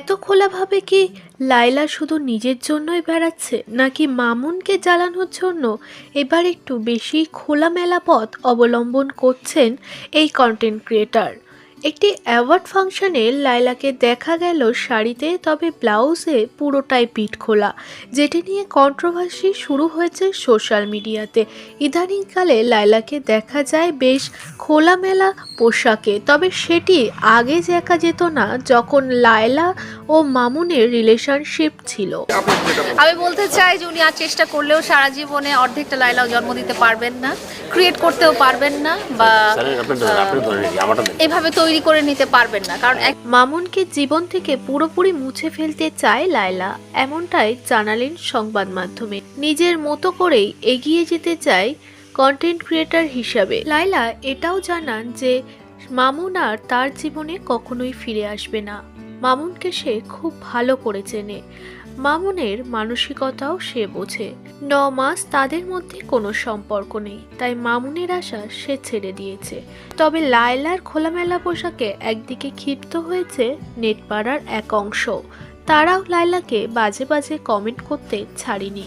এত খোলাভাবে কি লাইলা শুধু নিজের জন্যই বেড়াচ্ছে, নাকি মামুনকে জ্বালানোর জন্য এবার একটু বেশি খোলামেলা পথ অবলম্বন করছেন এই কন্টেন্ট ক্রিয়েটার একটি অ্যাওয়ার্ড ফাংশনে লাইলাকে দেখা গেল শাড়িতে তবে ব্লাউজে পুরোটাই পিঠ খোলা যেটি নিয়ে কন্ট্রোভার্সি শুরু হয়েছে সোশ্যাল মিডিয়াতে। ইদানিংকালে লাইলাকে দেখা যায় বেশ খোলামেলা পোশাকে তবে সেটি আগে দেখা যেত না যখন লায়লা ও মামুনের রিলেশনশিপ ছিল। আমি বলতে চাই যে উনি আর চেষ্টা করলেও সারা জীবনে অর্ধেকটা লাইলাও জন্ম দিতে পারবেন না ক্রিয়েট করতেও পারবেন না বা এভাবে তৈরি করে নিতে পারবেন না। কারণ মামুনকে জীবন থেকে পুরোপুরি মুছে ফেলতে চায় লায়লা। এমনটাই জানালেন সংবাদ মাধ্যমে। নিজের মতো করেই এগিয়ে যেতে চায় কন্টেন্ট ক্রিয়েটার হিসাবে। লায়লা এটাও জানান যে, মামুন আর তার জীবনে কখনোই ফিরে আসবে না। মামুনকে সে খুব ভালো করে চেনে। মামুনের মানসিকতাও সে বোঝে। ন মাস তাদের মধ্যে কোনো সম্পর্ক নেই, তাই মামুনের আশা সে ছেড়ে দিয়েছে। তবে লায়লার খোলামেলা পোশাকে একদিকে ক্ষিপ্ত হয়েছে নেটপাড়ার এক অংশ। তারাও লায়লাকে বাজে বাজে কমেন্ট করতে ছাড়িনি।